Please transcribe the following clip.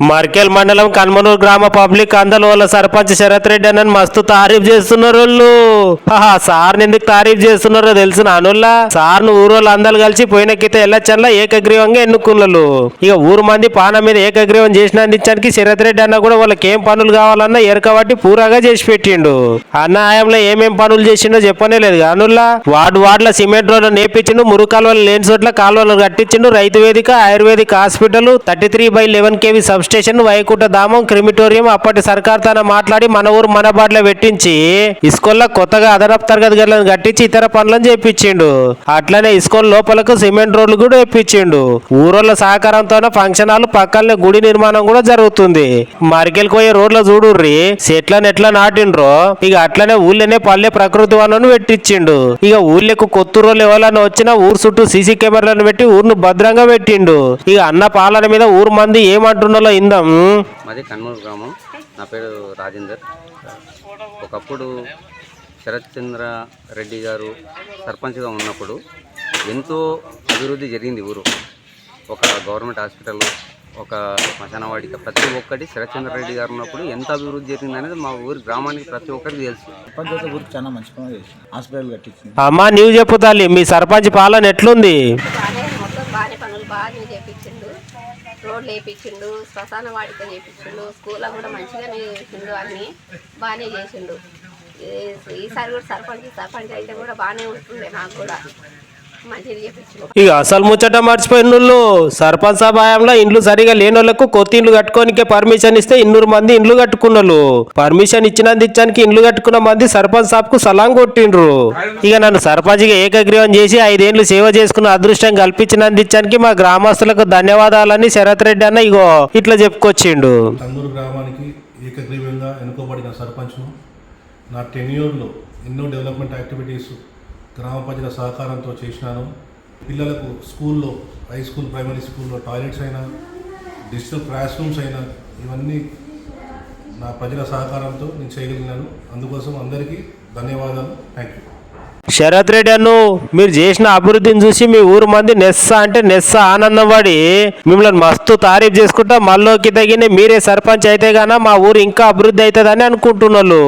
Merkel మండలం కన్మనూరు గ్రామ public అందలో వాళ్ళ సర్పంచ్ శరత్ రెడ్డి అని మస్తు తారీఫ్ చేస్తున్నారు వాళ్ళు ఆహా, సార్ని ఎందుకు తారీఫ్ చేస్తున్నారో తెలిసిన అనుల్లా? సార్ను ఊరోళ్ళు అందరు కలిసి పోయిన కిత ఎల్లచ్చన్లా ఏకగ్రీవంగా ఎన్నుకున్నారు ఇక ఊరు మంది పాన మీద ఏకగ్రీవం చేసిన చేసినందుకు శరత్ రెడ్డి అన్న కూడా వాళ్ళకి ఏం పనులు కావాలన్నా ఎరకబట్టి పూరాగా చేసి పెట్టిండు. అన్న ఆయంలో ఏమేం పనులు చేసిండో చెప్పనే లేదు అనుల్లా? వార్డు వార్డుల సిమెంట్ రోడ్లు నేర్పించిండు మురుగు కాలువలు లేని చోట్ల కాలువలు కట్టించిండు రైతు వేదిక ayurvedic hospital thirty three by eleven KV sub station Vaikuntha ధామం క్రిమిటోరియం అప్పటి సర్కార్ తన మాట్లాడి మన ఊరు మన బాటలో పెట్టించి ఇస్కోల్లో కొత్తగా అదనపు తరగతి గదులను కట్టించి ఇతర పనులను చేపించిండు. అట్లనే ఇస్కోల్ లోపలకు సిమెంట్ రోడ్లు కూడా వేపించిండు. ఊరోళ్ళ సహకారంతోనే ఫంక్షన్ హాల్ పక్కనే గుడి నిర్మాణం కూడా జరుగుతుంది. మరికెళ్ళి పోయే రోడ్ల చూడుర్రి చెట్లను ఎట్లా నాటిండ్రో ఇక అట్లనే ఊళ్ళోనే పల్లె ప్రకృతి వనను పెట్టించిండు. ఇక ఊళ్ళకు కొత్త రోజులు ఎవరైనా వచ్చినా ఊరు చుట్టూ సీసీ కెమెరాలను పెట్టి ఊరును భద్రంగా పెట్టిండు. ఇక అన్న పాలన మీద ఊరు మంది ఏమంటున్నాలో ఇందాం. మాది కన్మూరు గ్రామం. నా పేరు రాజేందర్. ఒకప్పుడు శరత్ చంద్ర రెడ్డి గారు సర్పంచ్గా ఉన్నప్పుడు ఎంతో అభివృద్ధి జరిగింది ఊరు. ఒక గవర్నమెంట్ హాస్పిటల్ ఒక శ్మశానవాడిక ప్రతి ఒక్కటి శరత్ చంద్ర రెడ్డి గారు ఉన్నప్పుడు ఎంత అభివృద్ధి జరిగింది అనేది మా ఊరి గ్రామానికి ప్రతి ఒక్కరికి తెలుసు. పంచాయతీ ఊరికి చాలా మంచి హాస్పిటల్ కట్టించింది అమ్మా నీవు చెప్పు తల్లి మీ సర్పంచ్ పాలన ఎట్లుంది? బాగానే చేపించిండు. రోడ్లు వేయించిండు శ్మశాన వాడిక చేపించిండు. స్కూల్లో కూడా మంచిగా చేసిండు అన్నీ. బాగానే చేసిండు. ఈసారి కూడా సర్పంచ్ సర్పంచ్ అయితే కూడా బాగానే ఉంటుండే నాకు కూడా. ఇక అసలు ముచ్చట మర్చిపోయినోళ్ళు సర్పంచ్ సభాయంలో ఇండ్లు సరిగా లేనోళ్ళకు కొత్త ఇండ్లు కట్టుకోనికే పర్మిషన్ ఇస్తే ఇన్నూరు మంది ఇండ్లు కట్టుకున్నోళ్ళు. పర్మిషన్ ఇచ్చినందు ఇచ్చానికి ఇండ్లు కట్టుకున్న మంది సర్పంచ్ సాబ్కు సలాం కొట్టిండ్రు. ఇక నన్ను సర్పంచ్గా ఏకగ్రీవం చేసి ఐదేళ్ళు సేవ చేసుకున్న అదృష్టం కల్పించినందు ఇచ్చానికి మా గ్రామస్తులకు ధన్యవాదాలని శరత్ రెడ్డి అన్న ఇగో ఇట్లా చెప్పుకొచ్చిండు. గ్రామానికి ఏకగ్రీవంగా ఎన్నుకోబడిన సర్పంచ్ను నా టెన్యూర్లో ఎన్నో డెవలప్మెంట్ యాక్టివిటీస్ గ్రామ ప్రజల సహకారంతో చేసినాను. పిల్లలకు స్కూల్లో హై స్కూల్ ప్రైమరీ స్కూల్లో టాయిలెట్స్ అయినా డిజిటల్ క్లాస్ రూమ్స్ అయినా ఇవన్నీ నా ప్రజల సహకారంతో నేను చేయగలిగినాను. అందుకోసం అందరికీ ధన్యవాదాలు. థ్యాంక్ యూ శరత్ రెడ్డి అన్ను మీరు చేసిన అభివృద్ధిని చూసి మీ ఊరు మంది నెస్సా అంటే నెస్సా ఆనందం పడి మిమ్మల్ని మస్తు తారీఫ్ చేసుకుంటా మళ్ళోకి తగిన మీరే సర్పంచ్ అయితే గాన మా ఊరు ఇంకా అభివృద్ధి అవుతుందని అనుకుంటున్నారు